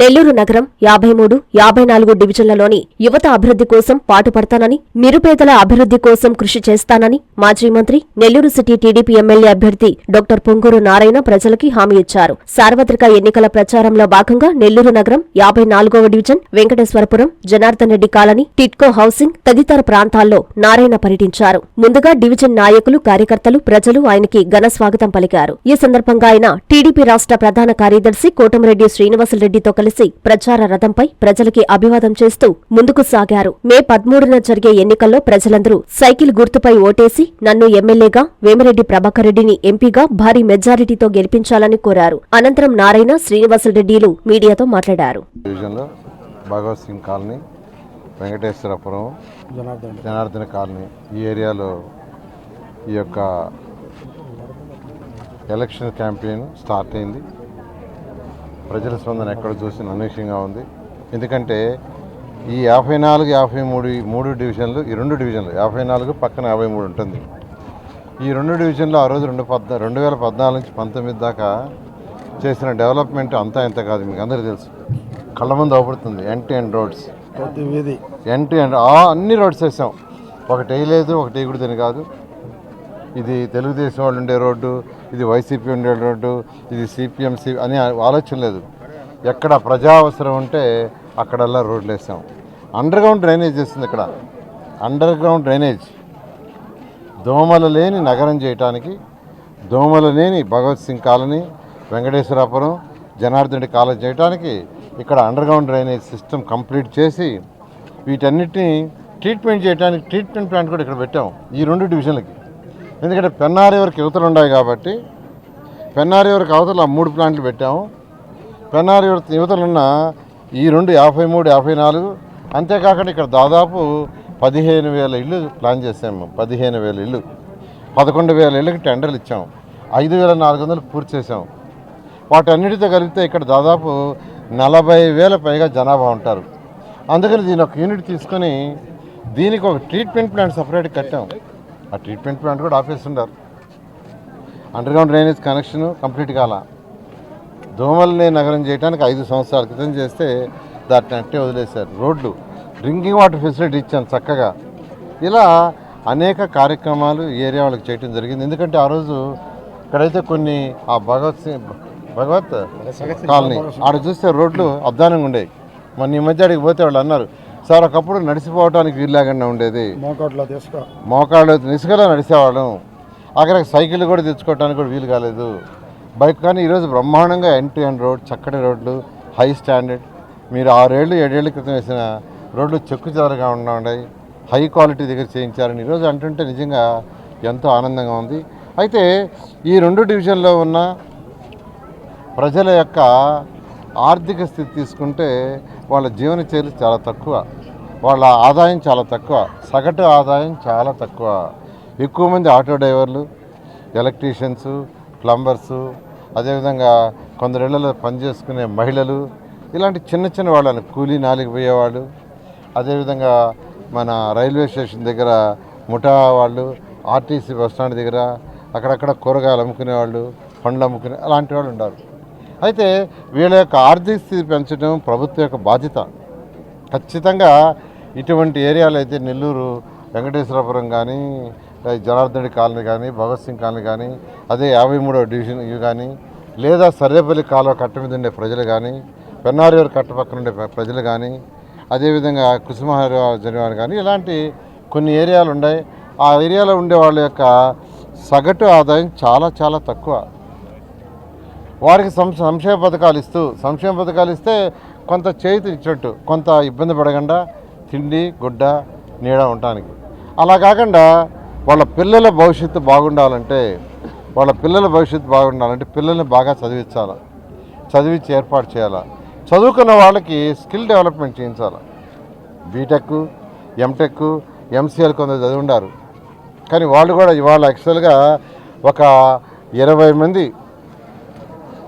నెల్లూరు నగరం యాభై మూడు యాభై నాలుగు డివిజన్లలోని యువత అభివృద్ధి కోసం పాటుపడతానని నిరుపేదల అభివృద్ధి కోసం కృషి చేస్తానని మాజీ మంత్రి నెల్లూరు సిటీ టీడీపీ ఎమ్మెల్యే అభ్యర్థి డాక్టర్ పొంగూరు నారాయణ ప్రజలకి హామీ ఇచ్చారు. సార్వత్రిక ఎన్నికల ప్రచారంలో భాగంగా నెల్లూరు నగరం యాభై నాలుగవ division Venkateswarapuram Janardhan Reddy colony TIDCO housing తదితర ప్రాంతాల్లో నారాయణ పర్యటించారు. ముందుగా డివిజన్ నాయకులు కార్యకర్తలు ప్రజలు ఆయనకి ఘన స్వాగతం పలికారు. ఈ సందర్భంగా ఆయన టీడీపీ రాష్ట్ర ప్రధాన కార్యదర్శి కోటమిరెడ్డి శ్రీనివాసరెడ్డితో కలిసి ప్రచార రథంపై ప్రజలకి అభివాదం చేస్తూ ముందుకు సాగారు. మే పదమూడున జరిగే ఎన్నికల్లో ప్రజలందరూ సైకిల్ గుర్తుపై ఓటేసి నన్ను ఎమ్మెల్యేగా వేమిరెడ్డి ప్రభాకర్ రెడ్డిని ఎంపీగా భారీ మెజారిటీతో గెలిపించాలని కోరారు. అనంతరం నారాయణ శ్రీనివాసులరెడ్డిలు మీడియాతో మాట్లాడారు. డివిజన్లో భగవత్ సింగ్ కాలనీ వెంకటేశ్వరపురం జనార్దన్. జనార్దన కాలనీ ఈ ఏరియాలో ఈ యొక్క ఎలక్షన్ క్యాంపెయిన్ స్టార్ట్ అయింది. ప్రజల స్పందన ఎక్కడ చూసిన అనూహ్యంగా ఉంది. ఎందుకంటే ఈ యాభై నాలుగు యాభై మూడు మూడు డివిజన్లు ఈ రెండు డివిజన్లు యాభై నాలుగు పక్కన యాభై మూడు ఉంటుంది. ఈ రెండు డివిజన్లు ఆ రోజు రెండు పద్నా రెండు వేల పద్నాలుగు నుంచి పంతొమ్మిది దాకా చేసిన డెవలప్మెంట్ అంతా ఇంత కాదు మీకు అందరికీ తెలుసు. కళ్ళ ముందు అవపడుతుంది ఎన్ టు ఎన్ రోడ్స్. ప్రతి వీధి ఎన్ టు ఎన్ ఆ అన్ని రోడ్స్ వేసాం. ఒకటి వేయలేదు ఒకటి వేయకూడదని కాదు. ఇది తెలుగుదేశం వాళ్ళు ఉండే రోడ్డు ఇది వైసీపీ ఉండే రోడ్డు ఇది సిపిఎం సి అని ఆలోచన లేదు. ఎక్కడ ప్రజా అవసరం ఉంటే అక్కడల్లా రోడ్లు వేసాం. అండర్ గ్రౌండ్ డ్రైనేజ్ చేస్తుంది ఇక్కడ. Underground drainage. దోమలు లేని నగరం చేయటానికి దోమలు లేని భగవత్ సింగ్ కాలనీ వెంకటేశ్వరాపురం జనార్దన్ కాలేజ్ చేయడానికి ఇక్కడ underground drainage system complete చేసి వీటన్నిటిని ట్రీట్మెంట్ చేయడానికి ట్రీట్మెంట్ ప్లాంట్ కూడా ఇక్కడ పెట్టాం. ఈ రెండు డివిజన్లకి ఎందుకంటే పెన్నారి వరకు యువతలు ఉన్నాయి కాబట్టి పెన్నారి వరకు అవతల మూడు ప్లాంట్లు పెట్టాము. పెన్నారి వరకు యువతలు ఉన్న ఈ రెండు యాభై మూడు యాభై నాలుగు అంతేకాకుండా ఇక్కడ దాదాపు పదిహేను వేల ఇళ్ళు ప్లాన్ చేసాము. పదిహేను వేల ఇళ్ళు పదకొండు వేల ఇళ్ళకి టెండర్లు ఇచ్చాము. ఐదు వేల నాలుగు వందలు పూర్తి చేసాము. వాటన్నిటితో కలిపితే ఇక్కడ దాదాపు నలభై వేల పైగా జనాభా ఉంటారు. అందుకని దీని ఒక యూనిట్ తీసుకొని దీనికి ఒక ట్రీట్మెంట్ ప్లాంట్ సపరేట్ కట్టాం ఆ ట్రీట్మెంట్ ప్లాంట్ కూడా ఆపేస్తున్నారు underground drainage connection complete కాల. దోమల్ని నగరం చేయడానికి ఐదు సంవత్సరాల క్రితం చేస్తే దాన్ని అట్టే వదిలేశారు. రోడ్లు డ్రింకింగ్ వాటర్ ఫెసిలిటీ ఇచ్చాను చక్కగా. ఇలా అనేక కార్యక్రమాలు ఏరియా వాళ్ళకి చేయడం జరిగింది. ఎందుకంటే ఆ రోజు ఇక్కడైతే కొన్ని ఆ భగవత్ సింగ్ భగవత్ కాలనీ ఆడ చూస్తే రోడ్లు అద్దానంగా ఉండేవి. మొన్న ఈ మధ్య అడిగి పోతే వాళ్ళు అన్నారు సార్ ఒకప్పుడు నడిచిపోవడానికి వీల్లేకుండా ఉండేది. మోకాట్లో తీసుకో. మోకాళ్ళు ఇసుకలో నడిచేవాళ్ళం అక్కడికి సైకిల్ కూడా తెచ్చుకోవడానికి కూడా వీలు కాలేదు. బైక్ కానీ ఈరోజు బ్రహ్మాండంగా ఎన్ టు ఎన్ రోడ్ చక్కటి రోడ్లు హై స్టాండర్డ్. మీరు ఆరేళ్ళు ఏడేళ్ళ క్రితం వేసిన రోడ్లు చెక్కు చెదరగా ఉన్నాయి. హై క్వాలిటీ దగ్గర చేయించారని ఈరోజు అంటుంటే నిజంగా ఎంతో ఆనందంగా ఉంది. అయితే ఈ రెండు డివిజన్లో ఉన్న ప్రజల యొక్క ఆర్థిక స్థితి తీసుకుంటే వాళ్ళ జీవన జీవనశైలి చాలా తక్కువ. వాళ్ళ ఆదాయం చాలా తక్కువ. సగటు ఆదాయం చాలా తక్కువ. ఎక్కువ మంది ఆటో డ్రైవర్లు ఎలక్ట్రీషియన్స్ ప్లంబర్సు అదేవిధంగా కొందరిళ్ళలో పనిచేసుకునే మహిళలు ఇలాంటి చిన్న చిన్న వాళ్ళని కూలీ నాలికి పోయేవాళ్ళు అదేవిధంగా మన రైల్వే స్టేషన్ దగ్గర ముఠా వాళ్ళు ఆర్టీసీ బస్ స్టాండ్ దగ్గర అక్కడక్కడ కూరగాయలు అమ్ముకునేవాళ్ళు పండ్లు అమ్ముకునే అలాంటి వాళ్ళు ఉన్నారు అయితే వీళ్ళ యొక్క ఆర్థిక స్థితి పెంచడం ప్రభుత్వం యొక్క బాధ్యత. ఖచ్చితంగా ఇటువంటి ఏరియాలు అయితే నెల్లూరు వెంకటేశ్వరపురం కానీ జనార్దనుడి కాలనీ కానీ భగత్ సింగ్ కాలనీ కానీ అదే యాభై మూడవ డివిజన్ ఇవి కానీ లేదా సర్రేపల్లి కాలువ కట్ట మీద ఉండే ప్రజలు కానీ పెన్నారివారి కట్ట పక్కన ఉండే ప్రజలు కానీ అదేవిధంగా కుసుమహారి జనవారు కానీ ఇలాంటి కొన్ని ఏరియాలు ఉన్నాయి. ఆ ఏరియాలో ఉండే వాళ్ళ యొక్క సగటు ఆదాయం చాలా చాలా తక్కువ. వారికి సం సంక్షేమ పథకాలు ఇస్తూ సంక్షేమ పథకాలు ఇస్తే కొంత చేతి ఇచ్చినట్టు కొంత ఇబ్బంది పడకుండా తిండి గుడ్డ నీడ ఉండటానికి. అలా కాకుండా వాళ్ళ పిల్లల భవిష్యత్తు బాగుండాలంటే వాళ్ళ పిల్లల భవిష్యత్తు బాగుండాలంటే పిల్లల్ని బాగా చదివించాలి. చదివించి ఏర్పాటు చేయాలి. చదువుకున్న వాళ్ళకి స్కిల్ డెవలప్మెంట్ చేయించాలి. బీటెక్ ఎంటెక్ ఎంసీఎల్ కొందరు చదివి ఉండారు కానీ వాళ్ళు కూడా ఇవాళ యాక్చువల్గా ఒక ఇరవై మంది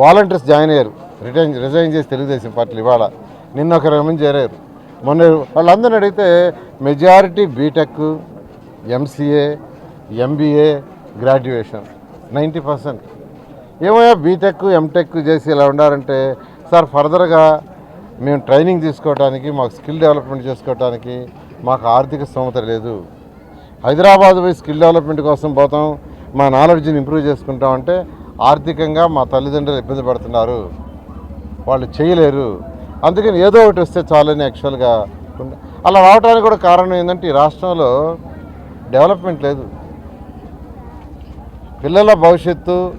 వాలంటీర్స్ జాయిన్ అయ్యారు. రిటైన్ రిజైన్ చేసి తెలుగుదేశం పార్టీలు ఇవాళ. నిన్న ఒక ఇరవై మంది చేరారు. మొన్న వాళ్ళందరిని అడిగితే majority BTech MCA MBA graduation ninety percent. ఏమయ్యా బీటెక్ ఎంటెక్ చేసి ఇలా ఉండారంటే సార్ ఫర్దర్గా మేము ట్రైనింగ్ తీసుకోవడానికి మాకు స్కిల్ డెవలప్మెంట్ చేసుకోవడానికి మాకు ఆర్థిక స్తోమత లేదు. హైదరాబాద్ పోయి స్కిల్ డెవలప్మెంట్ కోసం పోతాం మా నాలెడ్జ్ని ఇంప్రూవ్ చేసుకుంటాం అంటే ఆర్థికంగా మా తల్లిదండ్రులు ఇబ్బంది పడుతున్నారు. వాళ్ళు చేయలేరు. అందుకని ఏదో ఒకటి వస్తే చాలని యాక్చువల్గా అలా రావడానికి కూడా కారణం ఏంటంటే ఈ రాష్ట్రంలో డెవలప్మెంట్ లేదు. పిల్లల భవిష్యత్తు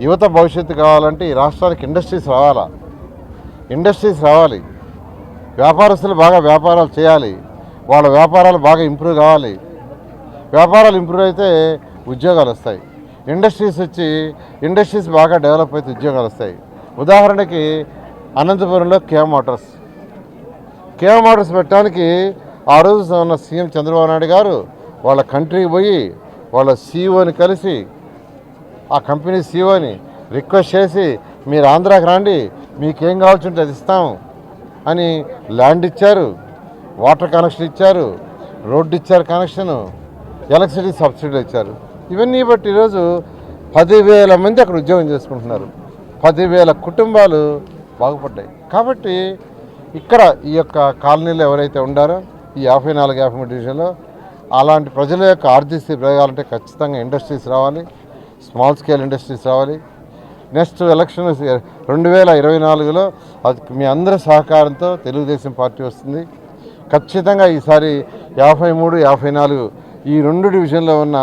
యువత భవిష్యత్తు కావాలంటే ఈ రాష్ట్రానికి ఇండస్ట్రీస్ రావాలా? ఇండస్ట్రీస్ రావాలి. వ్యాపారస్తులు బాగా వ్యాపారాలు చేయాలి. వాళ్ళ వ్యాపారాలు బాగా ఇంప్రూవ్ కావాలి. వ్యాపారాలు ఇంప్రూవ్ అయితే ఉద్యోగాలు వస్తాయి. ఇండస్ట్రీస్ వచ్చి ఇండస్ట్రీస్ బాగా డెవలప్ అయితే ఉద్యోగాలు వస్తాయి. ఉదాహరణకి అనంతపురంలో కేఎం మోటార్స్. కేఎం మోటార్స్ పెట్టడానికి ఆ రోజు ఉన్న సీఎం చంద్రబాబు నాయుడు గారు వాళ్ళ కంట్రీకి పోయి వాళ్ళ సీఈఓని కలిసి ఆ కంపెనీ సీఈఓని రిక్వెస్ట్ చేసి మీరు ఆంధ్రాకి రండి మీకేం కావాల్సి ఉంటే అది ఇస్తాం అని ల్యాండ్ ఇచ్చారు వాటర్ కనెక్షన్ ఇచ్చారు రోడ్డు ఇచ్చారు కనెక్షను ఎలక్ట్రిసిటీ సబ్సిడీ ఇచ్చారు. ఇవన్నీ బట్టి ఈరోజు పదివేల మంది అక్కడ ఉద్యోగం చేసుకుంటున్నారు. పదివేల కుటుంబాలు బాగుపడ్డాయి. కాబట్టి ఇక్కడ ఈ యొక్క కాలనీలో ఎవరైతే ఉండారో ఈ యాభై నాలుగు యాభై మూడు డివిజన్లో అలాంటి ప్రజల యొక్క ఆర్థిక స్థితి పెరగాలంటే ఖచ్చితంగా ఇండస్ట్రీస్ రావాలి. స్మాల్ స్కేల్ ఇండస్ట్రీస్ రావాలి. నెక్స్ట్ ఎలక్షన్ రెండు వేల ఇరవై నాలుగులో అది మీ అందరి సహకారంతో తెలుగుదేశం పార్టీ వస్తుంది. ఖచ్చితంగా ఈసారి యాభై మూడు యాభై నాలుగు ఈ రెండు డివిజన్లో ఉన్న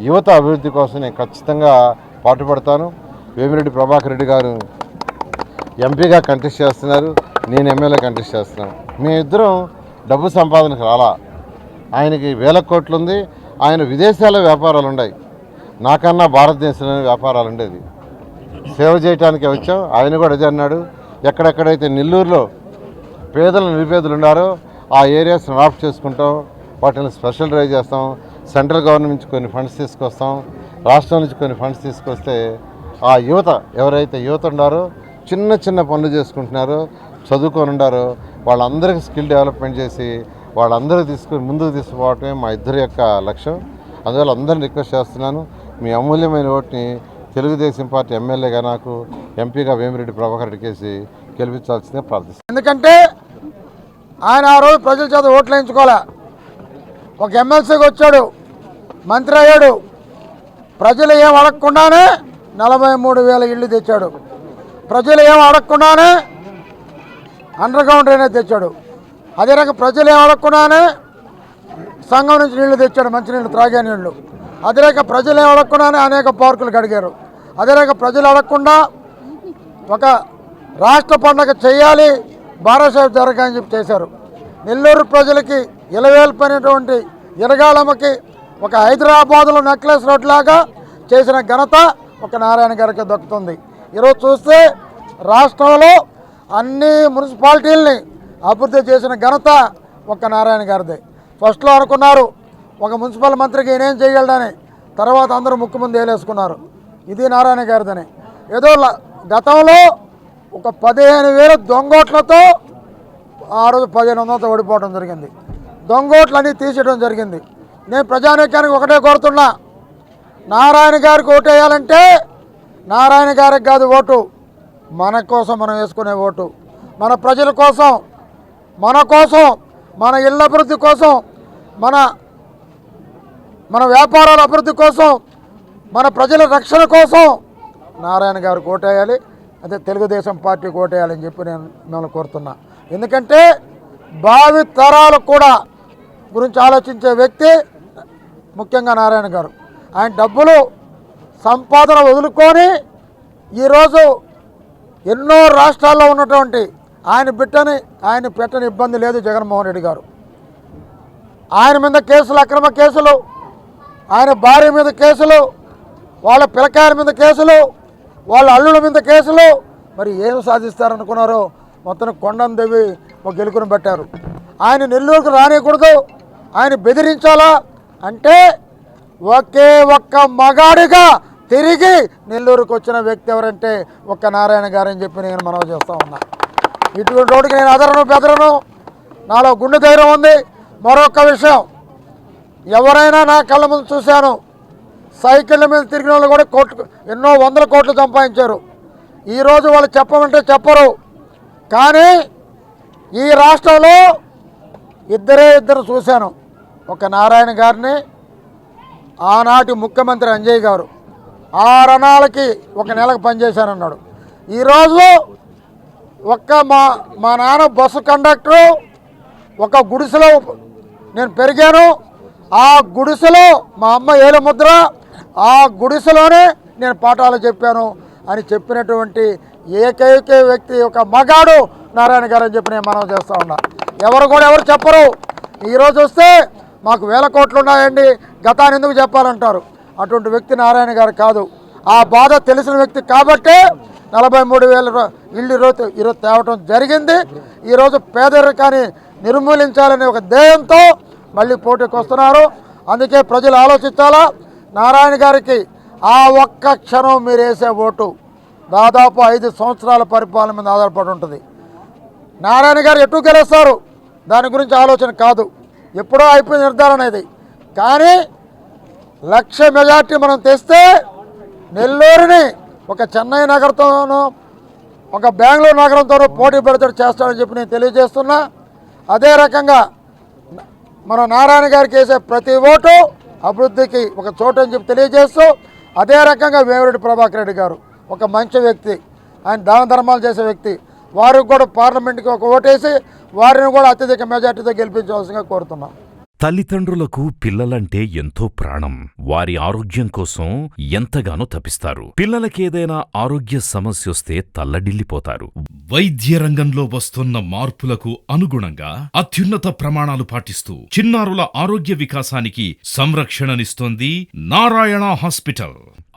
యువత అభివృద్ధి కోసం నేను ఖచ్చితంగా పాటుపడతాను. వేమిరెడ్డి ప్రభాకర్ రెడ్డి గారు ఎంపీగా కంటెస్ట్ చేస్తున్నారు. నేను ఎమ్మెల్యే కంటెస్ట్ చేస్తున్నాను. మేమిద్దరం డబ్బు సంపాదనకు రాలా. ఆయనకి వేల కోట్లు ఉంది. ఆయన విదేశాల వ్యాపారాలు ఉన్నాయి. నాకన్నా భారతదేశంలోని వ్యాపారాలు ఉండేది. సేవ చేయటానికి వచ్చాం. ఆయన కూడా అదే అన్నాడు. ఎక్కడెక్కడైతే నెల్లూరులో పేదలు నిరుపేదలు ఉన్నారో ఆ ఏరియాస్ని ఆఫ్ చేసుకుంటాం. వాటిని స్పెషల్ డ్రైవ్ చేస్తాం. సెంట్రల్ గవర్నమెంట్ నుంచి కొన్ని ఫండ్స్ తీసుకొస్తాం రాష్ట్రం నుంచి కొన్ని ఫండ్స్ తీసుకొస్తే ఆ యువత ఎవరైతే యువత ఉన్నారో చిన్న చిన్న పనులు చేసుకుంటున్నారో చదువుకొని ఉండారో వాళ్ళందరికీ స్కిల్ డెవలప్మెంట్ చేసి వాళ్ళందరూ తీసుకుని ముందుకు తీసుకుపోవటమే మా ఇద్దరి యొక్క లక్ష్యం. అందువల్ల అందరిని రిక్వెస్ట్ చేస్తున్నాను మీ అమూల్యమైన ఓటుని తెలుగుదేశం పార్టీ ఎమ్మెల్యేగా నాకు ఎంపీగా వేమిరెడ్డి ప్రభాకర్ రెడ్డి కేసి గెలిపించాల్సిందే ప్రార్థిస్తాను ఎందుకంటే ఆయన ఆ రోజు ప్రజల చేత ఓట్లు వేయించుకోవాలి ఒక ఎమ్మెల్సీకి వచ్చాడు మంత్రి అయ్యాడు. ప్రజలు ఏం అడగకుండానే నలభై మూడు వేల ఇళ్ళు తెచ్చాడు. ప్రజలు ఏం అడగకుండానే అండర్ గ్రౌండ్ డ్రైనేజ్ తెచ్చాడు. అదే రకంగా ప్రజలు ఏం అడగకుండానే సంఘం నుంచి నీళ్ళు తెచ్చాడు మంచినీళ్ళు త్రాగే నీళ్ళు. అదే రక ప్రజలు ఏం అడగకుండానే అనేక పార్కులు కడిగారు. అదే రక ప్రజలు అడగకుండా ఒక రాష్ట్ర పండగ చేయాలి బారాసాహెబ్ దర్గా అని చెప్పి చేశారు. నెల్లూరు ప్రజలకి ఇలవేల్పైనటువంటి ఇరగాళమ్మకి ఒక హైదరాబాదులో నెక్లెస్ రోడ్ లాగా చేసిన ఘనత ఒక నారాయణ గారికి దక్కుతుంది. ఈరోజు చూస్తే రాష్ట్రంలో అన్ని మున్సిపాలిటీలని అభివృద్ధి చేసిన ఘనత ఒక నారాయణ గారిదే. ఫస్ట్లో అనుకున్నారు ఒక మున్సిపల్ మంత్రికి ఈయనేం చేయగలడని తర్వాత అందరూ ముక్కు ముందు వేలేసుకున్నారు ఇది నారాయణ గారిదని. ఏదో ల- గతంలో ఒక పదిహేను వేల దొంగోట్లతో ఆ రోజు పదిహేను వందలతో ఓడిపోవడం జరిగింది. దొంగోట్లన్నీ తీసేయడం జరిగింది. నేను ప్రజానీకానికి ఒకటే కోరుతున్నా నారాయణ గారికి ఓటు వేయాలంటే నారాయణ గారికి కాదు ఓటు మన కోసం మనం వేసుకునే ఓటు. మన ప్రజల కోసం మన కోసం మన ఇళ్ళ అభివృద్ధి కోసం మన మన వ్యాపారాల అభివృద్ధి కోసం మన ప్రజల రక్షణ కోసం నారాయణ గారు కోటేయాలి అదే తెలుగుదేశం పార్టీ కోటేయాలని చెప్పి నేను మిమ్మల్ని కోరుతున్నా. ఎందుకంటే భావి తరాలకు కూడా గురించి ఆలోచించే వ్యక్తి ముఖ్యంగా నారాయణ గారు. ఆయన డబ్బులు సంపాదన వదులుకొని ఈరోజు ఎన్నో రాష్ట్రాల్లో ఉన్నటువంటి ఆయన బిట్టని ఆయన పెట్టని ఇబ్బంది లేదు జగన్మోహన్ రెడ్డి గారు. ఆయన మీద కేసులు అక్రమ కేసులు ఆయన భార్య మీద కేసులు వాళ్ళ పిలకాయల మీద కేసులు వాళ్ళ అల్లుల మీద కేసులు. మరి ఏం సాధిస్తారనుకున్నారో మొత్తం కొండం దేవి ఒక గెలుకుని పెట్టారు ఆయన నెల్లూరుకు రానియకూడదు. ఆయన బెదిరించాలా? అంటే ఒకే ఒక్క మగాడిగా తిరిగి నెల్లూరుకు వచ్చిన వ్యక్తి ఎవరంటే ఒక్క నారాయణ గారని చెప్పి నేను మనవి చేస్తూ ఉన్నా. ఇటువంటి రోడ్డుకి నేను అదరను బెదరను. నాలో గుండె ధైర్యం ఉంది. మరొక విషయం ఎవరైనా నా కళ్ళ ముందు చూశాను. సైకిళ్ళ మీద తిరిగిన వాళ్ళు కూడా కోట్లు ఎన్నో వందల కోట్లు సంపాదించారు. ఈరోజు వాళ్ళు చెప్పమంటే చెప్పరు. కానీ ఈ రాష్ట్రంలో ఇద్దరే ఇద్దరు చూశాను. ఒక నారాయణ గారిని ఆనాటి ముఖ్యమంత్రి అంజయ్ గారు ఆరణాలకి ఒక నెలకు పనిచేశానన్నాడు ఈరోజు ఒక్క మా మా నాన్న బస్సు కండక్టరు ఒక గుడిసెలో నేను పెరిగాను. ఆ గుడిసెలో మా అమ్మ ఏలముద్ర ఆ గుడిసెలోనే నేను పాఠాలు చెప్పాను అని చెప్పినటువంటి ఏకైక వ్యక్తి ఒక మగాడు నారాయణ గారు అని చెప్పి నేను మనం చేస్తూ ఉన్నా. ఎవరు కూడా ఎవరు చెప్పరు. ఈరోజు వస్తే మాకు వేల కోట్లు ఉన్నాయండి. గతాన్ని ఎందుకు చెప్పాలంటారు? అటువంటి వ్యక్తి నారాయణ గారు కాదు. ఆ బాధ తెలిసిన వ్యక్తి కాబట్టే నలభై మూడు వేల ఇల్లు ఈరోజు ఈరోజు తేవటం జరిగింది. ఈరోజు పేదరికాన్ని నిర్మూలించాలనే ఒక ధ్యేయంతో మళ్ళీ పోటీకి వస్తున్నారు. అందుకే ప్రజలు ఆలోచించాలా? నారాయణ గారికి ఆ ఒక్క క్షణం మీరు వేసే ఓటు దాదాపు ఐదు సంవత్సరాల పరిపాలన మీద ఆధారపడి ఉంటుంది. నారాయణ గారు ఎటు గెలుస్తారు? దాని గురించి ఆలోచన కాదు. ఎప్పుడో అయిపోయిన నిర్ధారణ ఇది. కానీ లక్ష మెజార్టీ మనం తెస్తే నెల్లూరుని ఒక చెన్నై నగరంతోనూ ఒక బెంగళూరు నగరంతోనూ పోటీ పడితే చేస్తాడని చెప్పి నేను తెలియజేస్తున్నా. అదే రకంగా మన నారాయణ గారికి వేసే ప్రతి ఓటు అభివృద్ధికి ఒక చోటు అని చెప్పి తెలియజేస్తూ అదే రకంగా వేమిరెడ్డి ప్రభాకర్ రెడ్డి గారు ఒక మంచి వ్యక్తి. ఆయన దాన ధర్మాలు చేసే వ్యక్తి. వారికి కూడా పార్లమెంట్కి ఒక ఓటేసి వారిని కూడా అత్యధిక మెజార్టీతో గెలిపించవలసిందిగా కోరుతున్నాం. తల్లిదండ్రులకు పిల్లలంటే ఎంతో ప్రాణం. వారి ఆరోగ్యం కోసం ఎంతగానో తపిస్తారు. పిల్లలకేదైనా ఆరోగ్య సమస్యొస్తే తల్లడిల్లిపోతారు. వైద్య రంగంలో వస్తున్న మార్పులకు అనుగుణంగా అత్యున్నత ప్రమాణాలు పాటిస్తూ చిన్నారుల ఆరోగ్య వికాసానికి సంరక్షణనిస్తోంది నారాయణ హాస్పిటల్.